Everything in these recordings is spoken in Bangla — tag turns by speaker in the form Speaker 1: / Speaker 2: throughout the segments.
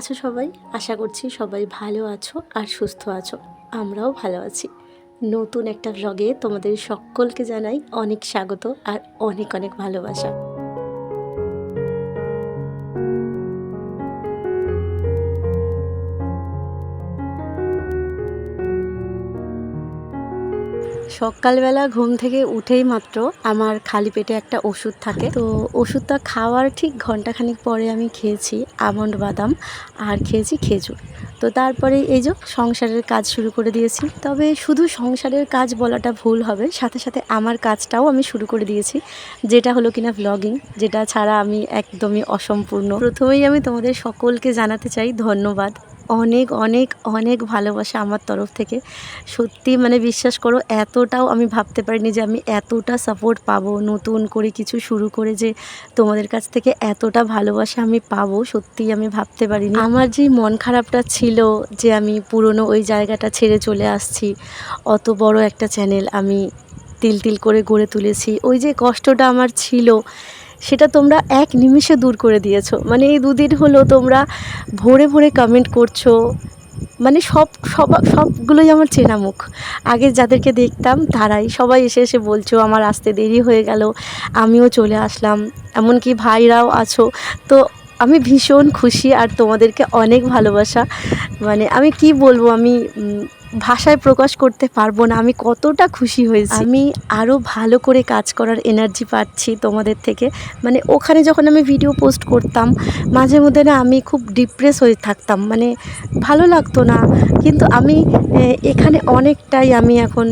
Speaker 1: আছো সবাই? আশা করছি সবাই ভালো আছো আর সুস্থ আছো। আমরাও ভালো আছি। নতুন একটা রগে তোমাদের সকলকে জানাই অনেক স্বাগত আর অনেক অনেক ভালোবাসা। সকালবেলা ঘুম থেকে উঠেই মাত্র আমার খালি পেটে একটা ওষুধ থাকে। তো ওষুধটা খাওয়ার ঠিক ঘন্টাখানিক পরে আমি খেয়েছি আমন্ড বাদাম আর খেয়েছি খেজুর। তো তারপরে এই যে সংসারের কাজ শুরু করে দিয়েছি। তবে শুধু সংসারের কাজ বলাটা ভুল হবে, সাথে সাথে আমার কাজটাও আমি শুরু করে দিয়েছি, যেটা হলো কিনা ভ্লগিং যেটা ছাড়া আমি একদমই অসম্পূর্ণ। প্রথমেই আমি তোমাদের সকলকে জানাতে চাই ধন্যবাদ। অনেক অনেক অনেক ভালোবাসা আমার তরফ থেকে। সত্যি মানে বিশ্বাস করো, এতটাও আমি ভাবতে পারিনি যে আমি এতটা সাপোর্ট পাবো, নতুন করে কিছু শুরু করে যে তোমাদের কাছ থেকে এতটা ভালোবাসা আমি পাবো সত্যিই আমি ভাবতে পারিনি। আমার যে মন খারাপটা ছিল যে আমি পুরনো ওই জায়গাটা ছেড়ে চলে আসছি, অত বড় একটা চ্যানেল আমি তিল তিল করে গড়ে তুলেছি, ওই যে কষ্টটা আমার ছিল সেটা তোমরা এক নিমিষে দূর করে দিয়েছ। মানে এই দুদিন হলো তোমরা ভোরে ভোরে কমেন্ট করছ। মানে সব সব, সবগুলোই আমার চেনা মুখ আগে যাদেরকে দেখতাম, তারাই সবাই এসে এসে বলছো, আমার আসতে দেরি হয়ে গেল, আমিও চলে আসলাম। এমনকি ভাইরাও আছো। তো আমি ভীষণ খুশি আর তোমাদেরকে অনেক ভালোবাসা। মানে আমি কি বলব, আমি ভাষায় প্রকাশ করতে পারব না, আমি কতটা খুশি হয়েছি। আমি আরও ভালো করে কাজ করার এনার্জি পাচ্ছি তোমাদের থেকে। মানে ওখানে যখন আমি ভিডিও পোস্ট করতাম, মাঝে মধ্যে না আমি খুব ডিপ্রেস হয়ে থাকতাম। মানে ভালো লাগতো না, কিন্তু আমি এখানে অনেকটাই আমি এখন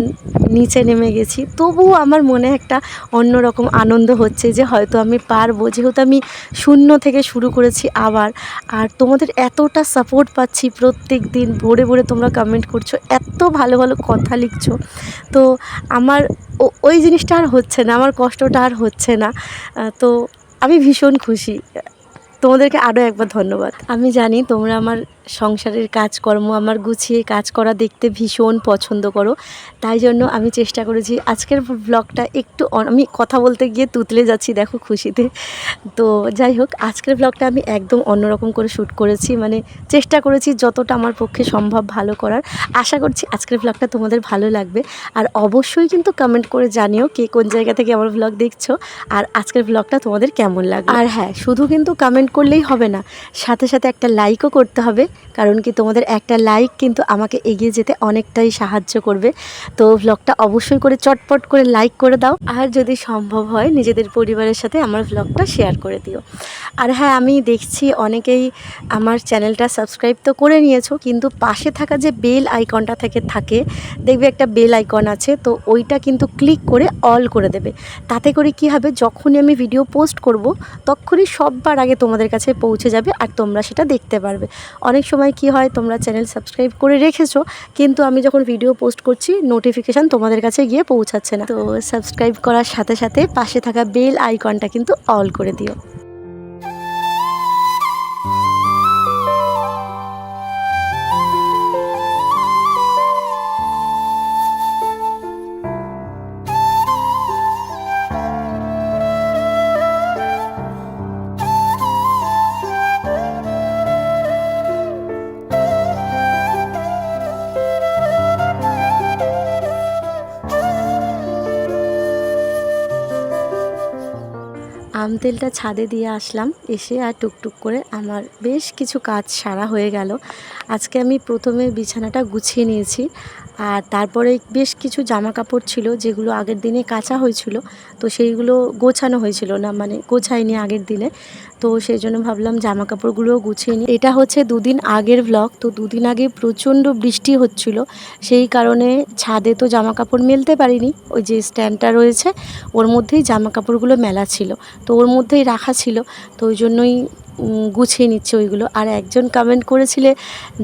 Speaker 1: নিচে নেমে গেছি। তবুও আমার মনে একটা অন্যরকম আনন্দ হচ্ছে যে হয়তো আমি পারব, যেহেতু আমি শূন্য থেকে শুরু করেছি আবার। আর তোমাদের এতটা সাপোর্ট পাচ্ছি প্রত্যেক দিন ভোরে ভোরে তোমরা কমেন্ট করছ এত ভালো ভালো কথা লিখছো। তো আমার ওই জিনিসটা আর হচ্ছে না, আমার কষ্টটা আর হচ্ছে না। তো আমি ভীষণ খুশি। তোমাদেরকে আরও একবার ধন্যবাদ। আমি জানি তোমরা আমার সংসারের কাজকর্ম, আমার গুছিয়ে কাজ করা দেখতে ভীষণ পছন্দ করো। তাই জন্য আমি চেষ্টা করেছি আজকের ব্লগটা একটু আমি কথা বলতে গিয়ে তুতলে যাচ্ছি, দেখো খুশিতে। তো যাই হোক, আজকের ব্লগটা আমি একদম অন্যরকম করে শ্যুট করেছি মানে চেষ্টা করেছি যতটা আমার পক্ষে সম্ভব ভালো করার। আশা করছি আজকের ব্লগটা তোমাদের ভালো লাগবে। আর অবশ্যই কিন্তু কমেন্ট করে জানিও কে কোন জায়গা থেকে আমার ব্লগ দেখছ, আর আজকের ব্লগটা তোমাদের কেমন লাগবে আর হ্যাঁ শুধু কিন্তু কমেন্ট করলেই হবে না, সাথে সাথে একটা লাইকও করতে হবে। কারণ কি তোমাদের একটা লাইক কিন্তু আমাকে এগিয়ে যেতে অনেকটাই সাহায্য করবে। তো ব্লগটা অবশ্যই করে চটপট করে লাইক করে দাও। আর যদি সম্ভব হয় নিজেদের পরিবারের সাথে আমার ব্লগটা শেয়ার করে দিও। আর হ্যাঁ আমি দেখছি অনেকেই আমার চ্যানেলটা সাবস্ক্রাইব তো করে নিয়েছো, কিন্তু পাশে থাকা যে বেল আইকনটা থেকে থাকে, দেখবে একটা বেল আইকন আছে, তো ওইটা কিন্তু ক্লিক করে অল করে দেবে। তাতে করে কি হবে, যখনই আমি ভিডিও পোস্ট করব, তখনই সববার আগে তোমাদের কাছে পৌঁছে যাবে আর তোমরা সেটা দেখতে পারবে। অনেক সময় কি হয় তোমরা চ্যানেল সাবস্ক্রাইব করে রেখেছো, কিন্তু আমি যখন ভিডিও পোস্ট করছি নোটিফিকেশান তোমাদের কাছে গিয়ে পৌঁছাচ্ছে না। তো সাবস্ক্রাইব করার সাথে সাথে পাশে থাকা বেল আইকনটা কিন্তু অল করে দিও। তেলটা ছাদে দিয়ে আসলাম, এসে আর টুকটুক করে আমার বেশ কিছু কাজ সারা হয়ে গেল। আজকে আমি প্রথমে বিছানাটা গুছিয়ে নিয়েছি। আর তারপরে বেশ কিছু জামা কাপড় ছিল যেগুলো আগের দিনে কাঁচা হয়েছিল, তো সেইগুলো গোছানো হয়েছিল না মানে গোছাইনি আগের দিনে। তো সেই জন্য ভাবলাম জামা কাপড়গুলোও গুছিয়ে নিই। এটা হচ্ছে দুদিন আগের ব্লগ তো দুদিন আগে প্রচণ্ড বৃষ্টি হচ্ছিল। সেই কারণে ছাদে তো জামা কাপড় মেলতে পারিনি, ওই যে স্ট্যান্ডটা রয়েছে, ওর মধ্যেই জামা কাপড়গুলো মেলা ছিল। তো ওর মধ্যেই রাখা ছিল, তো ওই জন্যই গুছিয়ে নিচ্ছে ওইগুলো। আর একজন কমেন্ট করেছিলে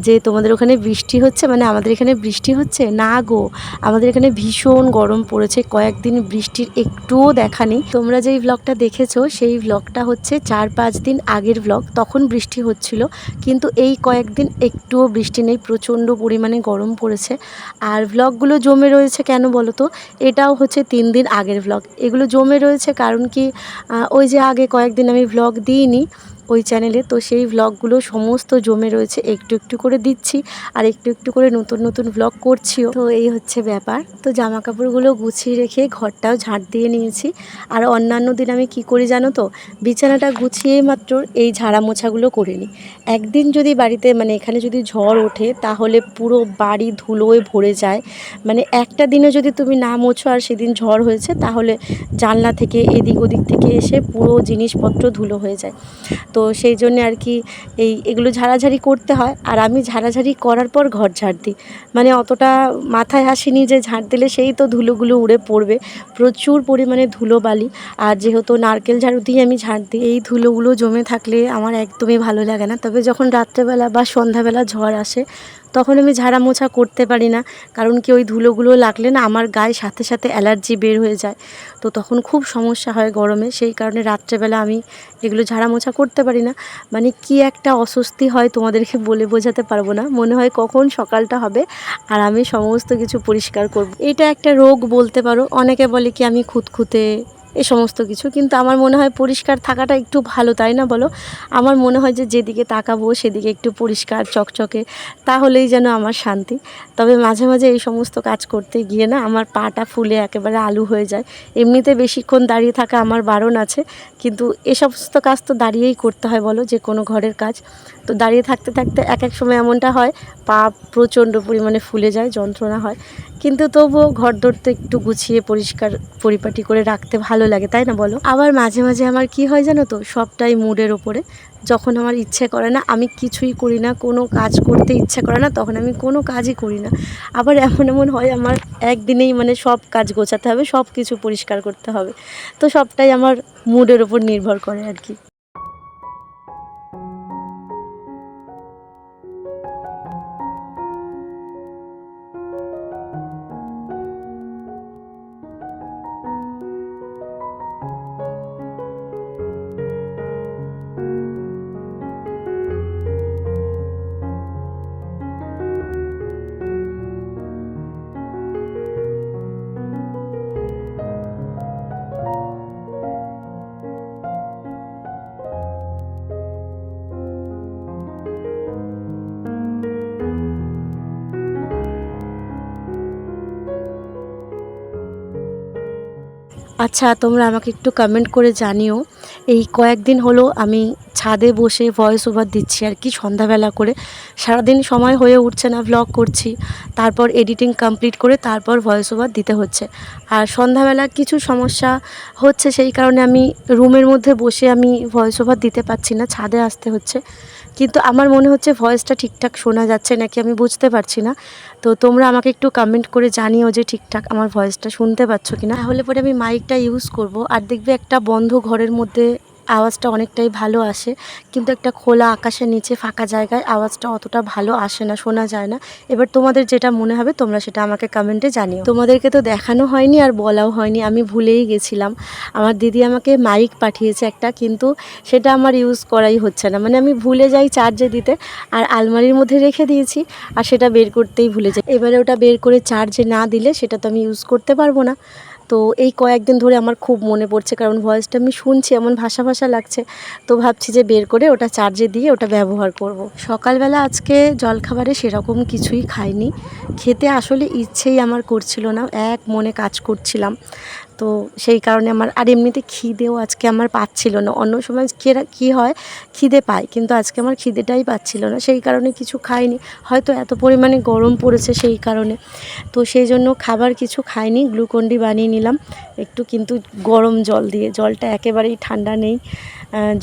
Speaker 1: যে তোমাদের ওখানে বৃষ্টি হচ্ছে মানে আমাদের এখানে বৃষ্টি হচ্ছে? না গো, আমাদের এখানে ভীষণ গরম পড়েছে, কয়েকদিন বৃষ্টির একটুও দেখা নেই। তোমরা যেই ব্লগটা দেখেছ, সেই ব্লগটা হচ্ছে চার পাঁচ দিন আগের ব্লগ তখন বৃষ্টি হচ্ছিল, কিন্তু এই কয়েকদিন একটুও বৃষ্টি নেই, প্রচণ্ড পরিমাণে গরম পড়েছে। আর ব্লগগুলো জমে রয়েছে কেন বলো তো? এটাও হচ্ছে তিন দিন আগের ব্লগ এগুলো জমে রয়েছে কারণ কি ওই যে আগে কয়েকদিন আমি ব্লগ দিইনি ওই চ্যানেলে তো সেই ভ্লগগুলো সমস্ত জমে রয়েছে। একটু একটু করে দিচ্ছি আর একটু একটু করে নতুন নতুন ভ্লগ করছিও। তো এই হচ্ছে ব্যাপার। তো জামা কাপড়গুলো গুছিয়ে রেখে ঘরটাও ঝাড় দিয়ে নিয়েছি। আর অন্যান্য দিন আমি কি করি জানো তো? বিছানাটা গুছিয়ে মাত্র এই ঝাড়া মোছাগুলো করে নিই। একদিন যদি বাড়িতে মানে এখানে যদি ঝড় ওঠে, তাহলে পুরো বাড়ি ধুলোয় ভরে যায়। মানে একটা দিনে যদি তুমি না মোছো আর সেদিন ঝড় হয়েছে, তাহলে জানলা থেকে এদিক ওদিক থেকে এসে পুরো জিনিসপত্র ধুলো হয়ে যায়। তো সেই জন্যে আর কি এই এগুলো ঝাড়াঝাড়ি করতে হয়। আর আমি ঝাড়াঝাড়ি করার পর ঘর ঝাড় দিই। মানে অতটা মাথায় আসেনি যে ঝাড় দিলে সেই তো ধুলোগুলো উড়ে পড়বে। প্রচুর পরিমাণে ধুলো বালি। আর যেহেতু নারকেল ঝাড়ু দিয়ে আমি ঝাড় দিই, এই ধুলোগুলো জমে থাকলে আমার একদমই ভালো লাগে না। তবে যখন রাত্রেবেলা বা সন্ধ্যাবেলা ঝড় আসে তখন আমি ঝাড়া মোছা করতে পারি না, কারণ কি ওই ধুলোগুলো লাগলে না আমার গায়ে সাথে সাথে অ্যালার্জি বের হয়ে যায়। তো তখন খুব সমস্যা হয় গরমে, সেই কারণে রাত্রেবেলা আমি এগুলো ঝাড়া মোছা করতে পারি না। মানে কি একটা অস্বস্তি হয় তোমাদেরকে বলে বোঝাতে পারব না, মনে হয় কখন সকালটা হবে আর আমি সমস্ত কিছু পরিষ্কার করব। এটা একটা রোগ বলতে পারো, অনেকে বলে কি আমি খুঁতখুঁতে এ সমস্ত কিছু। কিন্তু আমার মনে হয় পরিষ্কার থাকাটা একটু ভালো, তাই না বলো? আমার মনে হয় যে যেদিকে তাকাবো সেদিকে একটু পরিষ্কার, চকচকে, তাহলেই যেন আমার শান্তি। তবে মাঝে মাঝে এই সমস্ত কাজ করতে গিয়ে না আমার পাটা ফুলে একেবারে আলু হয়ে যায়। এমনিতে বেশিক্ষণ দাঁড়িয়ে থাকা আমার বারণ আছে, কিন্তু এ সমস্ত কাজ তো দাঁড়িয়েই করতে হয় বলো, যে কোনো ঘরের কাজ। তো দাঁড়িয়ে থাকতে থাকতে এক এক সময় এমনটা হয়, পা প্রচণ্ড পরিমাণে ফুলে যায়, যন্ত্রণা হয়। কিন্তু তবুও ঘর ধরতে একটু গুছিয়ে পরিষ্কার পরিপাটি করে রাখতে ভালো লাগে, তাই না বলো? আবার মাঝে মাঝে আমার কি হয় জানো তো, সবটাই মুডের ওপরে যখন আমার ইচ্ছে করে না, আমি কিছুই করি না, কোনো কাজ করতে ইচ্ছে করে না, তখন আমি কোনো কাজই করি না। আবার এমন এমন হয়, আমার একদিনেই মানে সব কাজ গোছাতে হবে সব কিছু পরিষ্কার করতে হবে। তো সবটাই আমার মুডের ওপর নির্ভর করে আর কি। আচ্ছা তোমরা আমাকে একটু কমেন্ট করে জানিও। এই কয়েকদিন হলো আমি ছাদে বসে ভয়েস ওভার দিচ্ছি আর কি সন্ধ্যাবেলা করে। সারাদিন সময় হয়ে উঠছে না ভ্লগ করছি। তারপর এডিটিং কমপ্লিট করে তারপর ভয়েস ওভার দিতে হচ্ছে। আর সন্ধ্যাবেলা কিছু সমস্যা হচ্ছে, সেই কারণে আমি রুমের মধ্যে বসে আমি ভয়েস ওভার দিতে পারছি না, ছাদে আসতে হচ্ছে। কিন্তু আমার মনে হচ্ছে ভয়েসটা ঠিকঠাক শোনা যাচ্ছে নাকি আমি বুঝতে পারছি না। তো তোমরা আমাকে একটু কমেন্ট করে জানিও যে ঠিকঠাক আমার ভয়েসটা শুনতে পাচ্ছ কি না তাহলে পরে আমি মাইকটা ইউজ করব। আর দেখবে একটা বন্ধ ঘরের মধ্যে আওয়াজটা অনেকটাই ভালো আসে। কিন্তু একটা খোলা আকাশের নিচে ফাঁকা জায়গায় আওয়াজটা অতটা ভালো আসে না, শোনা যায় না। এবার তোমাদের যেটা মনে হবে তোমরা সেটা আমাকে কমেন্টে জানিও। তোমাদেরকে তো দেখানো হয়নি আর বলাও হয়নি, আমি ভুলেই গেছিলাম। আমার দিদি আমাকে মাইক পাঠিয়েছে একটা, কিন্তু সেটা আমার ইউজ করাই হচ্ছে না। মানে আমি ভুলে যাই চার্জে দিতে, আর আলমারির মধ্যে রেখে দিয়েছি, আর সেটা বের করতেই ভুলে যাই। এবারে ওটা বের করে চার্জে না দিলে সেটা তো আমি ইউজ করতে পারব না। তো এই কয়েকদিন ধরে আমার খুব মনে পড়ছে, কারণ ভয়েসটা আমি শুনছি, এমন ভাষা ভাষা লাগছে। তো ভাবছি যে বের করে ওটা চার্জে দিয়ে ওটা ব্যবহার করব। সকালবেলা আজকে জলখাবারে সেরকম কিছুই খাইনি। খেতে আসলে ইচ্ছেই আমার করছিল না, এক মনে কাজ করছিলাম। তো সেই কারণে আমার, আর এমনিতে খিদেও আজকে আমার পাচ্ছিল না। অন্য সময় কেরা কী হয়, খিদে পায়, কিন্তু আজকে আমার খিদেটাই পাচ্ছিল না। সেই কারণে কিছু খাইনি। হয়তো এত পরিমাণে গরম পড়েছে সেই কারণে। তো সেই জন্য খাবার কিছু খাইনি গ্লুকন্ডি বানিয়ে নিলাম। একটু কিন্তু গরম জল দিয়ে, জলটা একেবারেই ঠান্ডা নেই।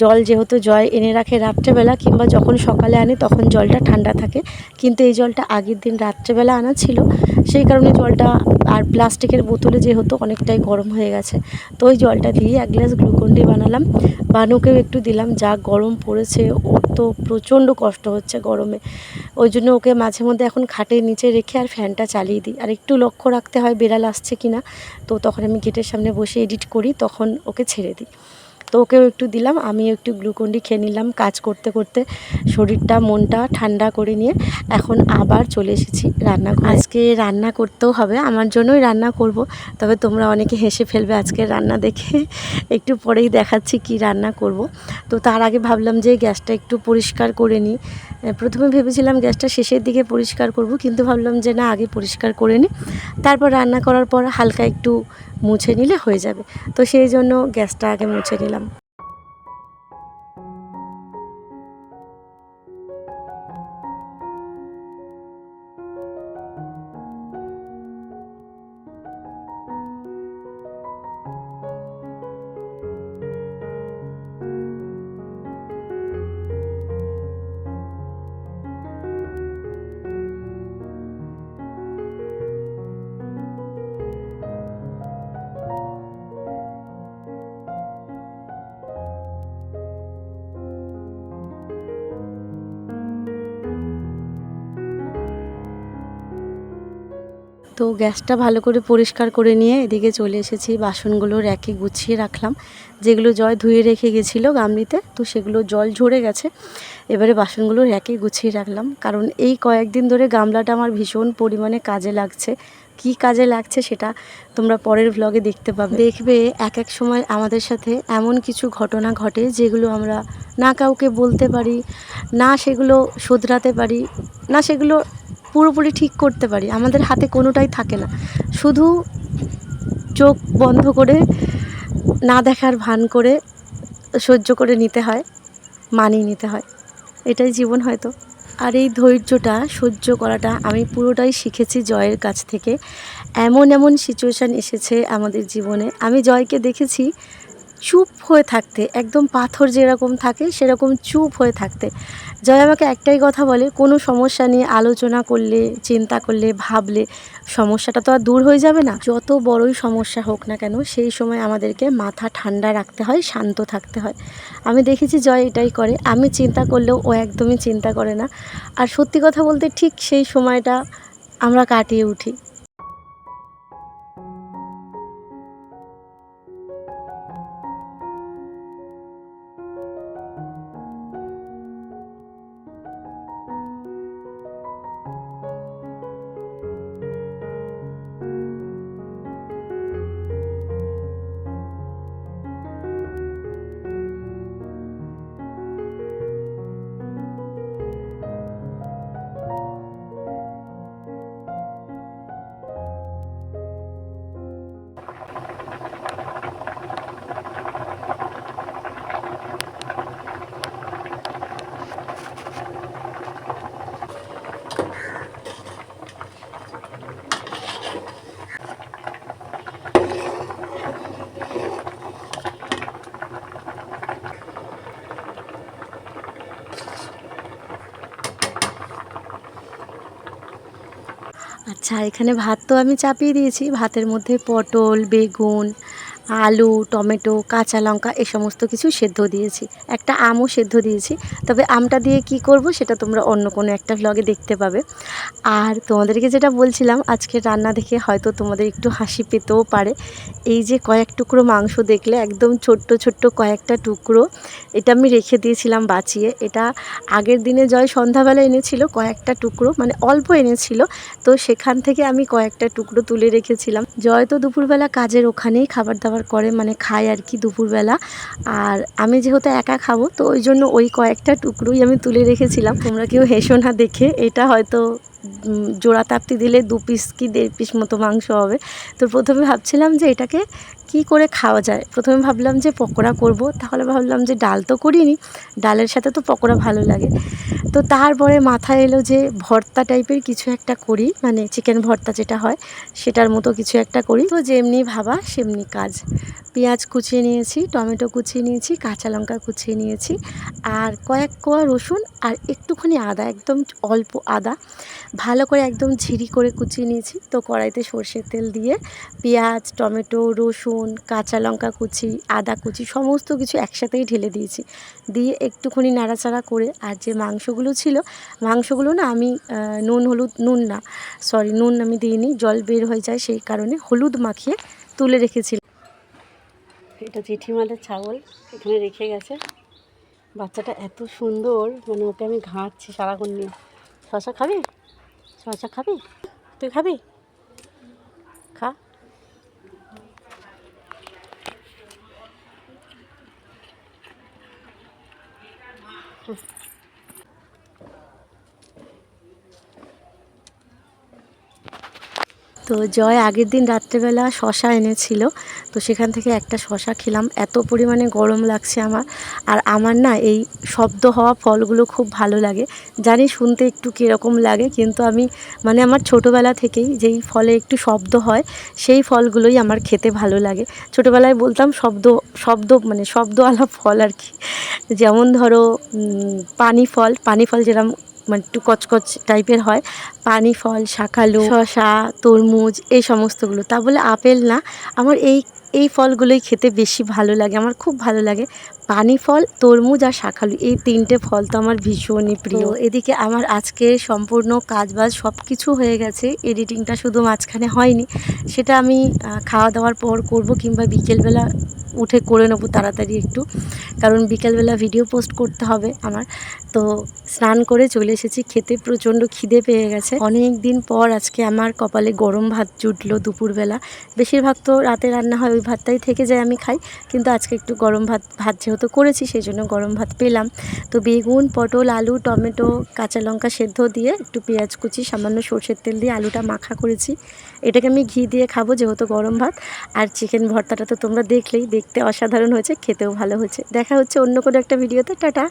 Speaker 1: জল যেহেতু জয় এনে রাখে রাত্রেবেলা কিংবা যখন সকালে আনে তখন জলটা ঠান্ডা থাকে। কিন্তু এই জলটা আগের দিন রাত্রেবেলা আনা ছিল। সেই কারণে জলটা আর প্লাস্টিকের বোতলে যেহেতু অনেকটাই গরম হয়ে গেছে, তো ওই জলটা দিয়ে এক গ্লাস গ্লুকন্ডি বানালাম। বানুকেও একটু দিলাম, যা গরম পড়েছে, ওর তো প্রচণ্ড কষ্ট হচ্ছে গরমে। ওই জন্য ওকে মাঝে মধ্যে এখন খাটের নিচে রেখে আর ফ্যানটা চালিয়ে দিই। আর একটু লক্ষ্য রাখতে হয়, বেড়াল আসছে কি না তো তখন আমি গেটের সামনে বসে এডিট করি, তখন ওকে ছেড়ে দিই। তো ওকেও একটু দিলাম, আমিও একটু গ্লুকন্ডি খেয়ে নিলাম কাজ করতে করতে, শরীরটা, মনটা ঠান্ডা করে নিয়ে এখন আবার চলে এসেছি রান্না আজকে রান্না করতেও হবে, আমার জন্যই রান্না করব, তবে তোমরা অনেকে হেসে ফেলবে আজকে রান্না দেখে, একটু পরেই দেখাচ্ছি কি রান্না করব। তো তার আগে ভাবলাম যে গ্যাসটা একটু পরিষ্কার করে নিই প্রথমে ভেবেছিলাম গ্যাসটা শেষের দিকে পরিষ্কার করব, কিন্তু ভাবলাম যে না, আগে পরিষ্কার করে নিই, তারপর রান্না করার পর হালকা একটু মুছে নিলে হয়ে যাবে। তো সেই জন্য গ্যাসটা আগে মুছে নিলাম। তো গ্যাসটা ভালো করে পরিষ্কার করে নিয়ে এদিকে চলে এসেছি। বাসনগুলো র্যাকে গুছিয়ে রাখলাম। যেগুলো জয় ধুয়ে রেখে গেছিল গামলিতে, তো সেগুলো জল ঝরে গেছে। এবারে বাসনগুলো র্যাকে গুছিয়ে রাখলাম। কারণ এই কয়েকদিন ধরে গামলাটা আমার ভীষণ পরিমাণে কাজে লাগছে। কি কাজে লাগছে সেটা তোমরা পরের ভ্লগে দেখতে পাবে। দেখবে এক এক সময় আমাদের সাথে এমন কিছু ঘটনা ঘটে যেগুলো আমরা না কাউকে বলতে পারি, না সেগুলো শোধরাতে পারি, না সেগুলো পুরোপুরি ঠিক করতে পারি। আমাদের হাতে কোনোটাই থাকে না। শুধু চোখ বন্ধ করে, না দেখার ভান করে, সহ্য করে নিতে হয়, মানিয়ে নিতে হয়। এটাই জীবন হয়তো। আর এই ধৈর্যটা, সহ্য করাটা আমি পুরোটাই শিখেছি জয়ের কাছ থেকে। এমন এমন সিচুয়েশান এসেছে আমাদের জীবনে। আমি জয়কে দেখেছি চুপ হয়ে থাকতে, একদম পাথর যেরকম থাকে সেরকম চুপ হয়ে থাকতে। জয় আমাকে একটাই কথা বলে, কোনো সমস্যা নিয়ে আলোচনা করলে, চিন্তা করলে, ভাবলে, সমস্যাটা তো আর দূর হয়ে যাবে না। যত বড়ই সমস্যা হোক না কেন, সেই সময় আমাদেরকে মাথা ঠান্ডা রাখতে হয়, শান্ত থাকতে হয়। আমি দেখেছি জয় এটাই করে। আমি চিন্তা করলেও ও একদমই চিন্তা করে না। আর সত্যি কথা বলতে ঠিক সেই সময়টা আমরা কাটিয়ে উঠি। আচ্ছা এখানে ভাত তো আমি চাপিয়ে দিয়েছি। ভাতের মধ্যে পটল বেগুন আলু, টমেটো, কাঁচা লঙ্কা এ সমস্ত কিছু সেদ্ধ দিয়েছি। একটা আমও সেদ্ধ দিয়েছি। তবে আমটা দিয়ে কি করব সেটা তোমরা অন্য কোনো একটা ভ্লগে দেখতে পাবে। আর তোমাদেরকে যেটা বলছিলাম, আজকে রান্না দেখে হয়তো তোমাদের একটু হাসি পেতেও পারে। এই যে কয়েক টুকরো মাংস দেখলে, একদম ছোট্ট ছোট্ট কয়েকটা টুকরো, এটা আমি রেখে দিয়েছিলাম বাঁচিয়ে। এটা আগের দিনে জয় সন্ধ্যাবেলা এনেছিল, কয়েকটা টুকরো মানে অল্প এনেছিল। তো সেখান থেকে আমি কয়েকটা টুকরো তুলে রেখেছিলাম। জয় তো দুপুরবেলা কাজের ওখানেই খাবার দাবার করে মানে খায় আর কি দুপুরবেলা। আর আমি যেহেতু একা খাব, তো ওই জন্য ওই কয়েকটা টুকরোই আমি তুলে রেখেছিলাম। তোমরা কেউ হেসো না দেখে, এটা হয়তো জোড়া তাপ্তি দিলে দু পিস কি দেড় পিস মতো মাংস হবে। তো প্রথমে ভাবছিলাম যে এটাকে কি করে খাওয়া যায়? প্রথমে ভাবলাম যে পকোড়া করব, তাহলে ভাবলাম যে ডাল তো করিনি, ডালের সাথে তো পকোড়া ভালো লাগে। তো তারপরে মাথায় এলো যে ভর্তা টাইপের কিছু একটা করি মানে চিকেন ভর্তা যেটা হয়, সেটার মতো কিছু একটা করি। তো যেমনি ভাবা সেমনি কাজ। পেঁয়াজ কুচিয়ে নিয়েছি, টমেটো কুচিয়ে নিয়েছি, কাঁচা লঙ্কা কুচিয়ে নিয়েছি, আর কয়েক কোয়া রসুন, আর একটুখানি আদা, একদম অল্প আদা। ভালো করে একদম ঝিরি করে কুচিয়ে নিয়েছি। তো কড়াইতে সর্ষের তেল দিয়ে পেঁয়াজ, টমেটো, রসুন কাঁচা লঙ্কা কুচি, আদা কুচি সমস্ত কিছু একসাথেই ঢেলে দিয়েছি। দিয়ে একটুখানি নাড়াচাড়া করে আর যে মাংসগুলো ছিল, মাংসগুলো না আমি নুন, হলুদ, নুন না সরি নুন আমি দিইনি, জল বের হয়ে যায় সেই কারণে হলুদ মাখিয়ে তুলে রেখেছিলাম। এটা জেঠিমাদের ছাগল এখানে রেখে গেছে। বাচ্চাটা এত সুন্দর মানে ওকে আমি ঘাঁটছি সারাক্ষণ নিয়ে। শশা খাবি? শশা খাবি? তুই খাবি? তো জয় আগের দিন রাত্রেবেলা শশা এনেছিল। তো সেখান থেকে একটা শশা খেলাম। এত পরিমাণে গরম লাগছে আমার। আর আমার না এই শব্দ হওয়া ফলগুলো খুব ভালো লাগে। জানি শুনতে একটু কীরকম লাগে, কিন্তু আমি মানে আমার ছোটোবেলা থেকেই যেই ফলে একটু শব্দ হয়, সেই ফলগুলোই আমার খেতে ভালো লাগে। ছোটোবেলায় বলতাম শব্দ শব্দ মানে শব্দওয়ালা ফল আর কি। যেমন ধরো পানি ফল পানি ফল যেরকম মানে একটু কচকচ টাইপের হয়। পানি, ফল শাকালু শশা তরমুজ, এই সমস্তগুলো। তা বলে আপেল না। আমার এই এই ফলগুলোই খেতে বেশি ভালো লাগে আমার খুব ভালো লাগে। পানি ফল তরমুজ আর শাকালু এই তিনটে ফল তো আমার ভীষণই প্রিয়। এদিকে আমার আজকে সম্পূর্ণ কাজবাজ সব কিছু হয়ে গেছে এডিটিংটা শুধু মাঝখানে হয়নি সেটা আমি খাওয়া দাওয়ার পর করব কিংবা বিকেলবেলা উঠে করে নেব তাড়াতাড়ি একটু কারণ বিকেলবেলা ভিডিও পোস্ট করতে হবে আমার। তো স্নান করে চলে এসেছি খেতে প্রচণ্ড খিদে পেয়ে গেছে। অনেক দিন পর আজকে আমার কপালে গরম ভাত জুটলো দুপুরবেলা। বেশিরভাগ তো রাতে রান্না হয় ওই ভাতটাই থেকে যায়, আমি খাই। কিন্তু আজকে একটু গরম ভাত ভাত যেহেতু করেছি, সেই জন্য গরম ভাত পেলাম। তো বেগুন, পটল, আলু, টমেটো, কাঁচা লঙ্কা সেদ্ধ দিয়ে একটু পেঁয়াজ কুচি, সামান্য সর্ষের তেল দিয়ে আলুটা মাখা করেছি। এটাকে আমি ঘি দিয়ে খাব যেহেতু গরম ভাত। আর চিকেন ভর্তাটা তো তোমরা দেখলেই, দেখতে অসাধারণ হয়েছে, খেতেও ভালো হয়েছে। দেখা হচ্ছে অন্য কোনো একটা ভিডিওতে, টাটা!